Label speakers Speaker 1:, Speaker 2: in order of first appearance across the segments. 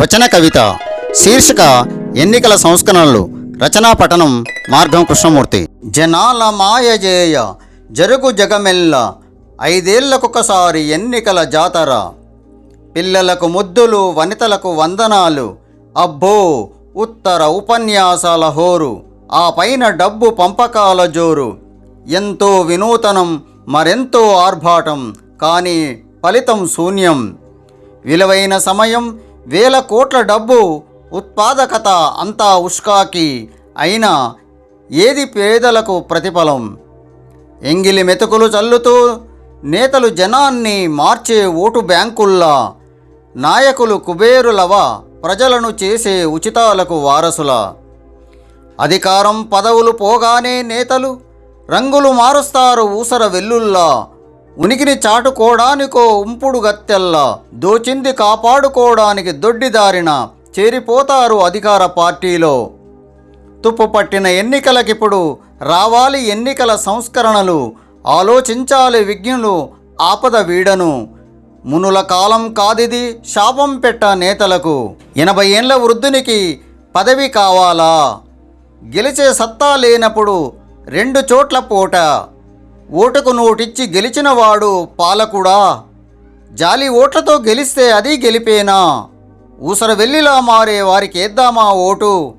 Speaker 1: వచన కవిత శీర్షిక ఎన్నికల సంస్కరణలు రచనా పఠనం మార్గం కృష్ణమూర్తి. జనాల మాయజేయ జరుగు జగమెల్ల ఐదేళ్ళకొకసారి ఎన్నికల జాతర. పిల్లలకు ముద్దులు వనితలకు వందనాలు అబ్బో ఉత్తర ఉపన్యాసాల హోరు ఆ పైన డబ్బు పంపకాల జోరు. ఎంతో వినూతనం మరెంతో ఆర్భాటం కానీ ఫలితం శూన్యం. విలువైన సమయం వేల కోట్ల డబ్బు ఉత్పాదకత అంతా ఉష్కాకి అయినా ఏది పేదలకు ప్రతిఫలం? ఎంగిలి మెతుకులు చల్లుతూ నేతలు జనాన్ని మార్చే ఓటు బ్యాంకుల్లా. నాయకులు కుబేరులవ ప్రజలను చేసే ఉచితాలకు వారసుల. అధికారం పదవులు పోగానే నేతలు రంగులు మారుస్తారు ఊసర వెల్లుల్లా. ఉనికిని చాటుకోవడానికో ఉంపుడు గత్తెల్లా దోచింది కాపాడుకోవడానికి దొడ్డిదారిన చేరిపోతారు అధికార పార్టీలో. తుప్పు పట్టిన ఎన్నికలకిప్పుడు రావాలి ఎన్నికల సంస్కరణలు ఆలోచించాలి విజ్ఞులు ఆపద వీడను. మునుల కాలం కాదిది శాపం పెట్ట నేతలకు ఎనభై ఏండ్ల వృద్ధునికి పదవి కావాలా? గెలిచే సత్తా లేనప్పుడు రెండు చోట్ల పోట. ఓటుకు నోటిచ్చి గెలిచినవాడు పాలకుడా? జాలి ఓట్లతో గెలిస్తే అది గెలిపేనా? ఊసర వెల్లిలా మారే వారికేద్దామా ఓటు?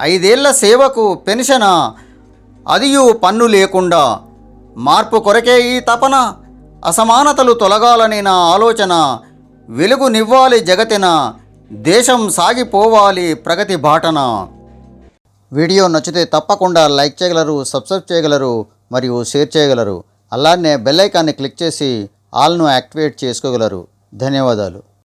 Speaker 1: ఐదేళ్ళ సేవకు పెన్షనా? అదియు పన్ను లేకుండా. మార్పు కొరకే ఈ తపన. అసమానతలు తొలగాలని నా ఆలోచన. వెలుగునివ్వాలి జగతిన. దేశం సాగిపోవాలి ప్రగతి బాటన. వీడియో నచ్చితే తప్పకుండా లైక్ చేయగలరు సబ్స్క్రైబ్ చేయగలరు. మరియు షేర్ చేయగలరు. అలానే బెల్ ఐకాన్ని క్లిక్ చేసి ఆల్ను యాక్టివేట్ చేసుకోగలరు. ధన్యవాదాలు.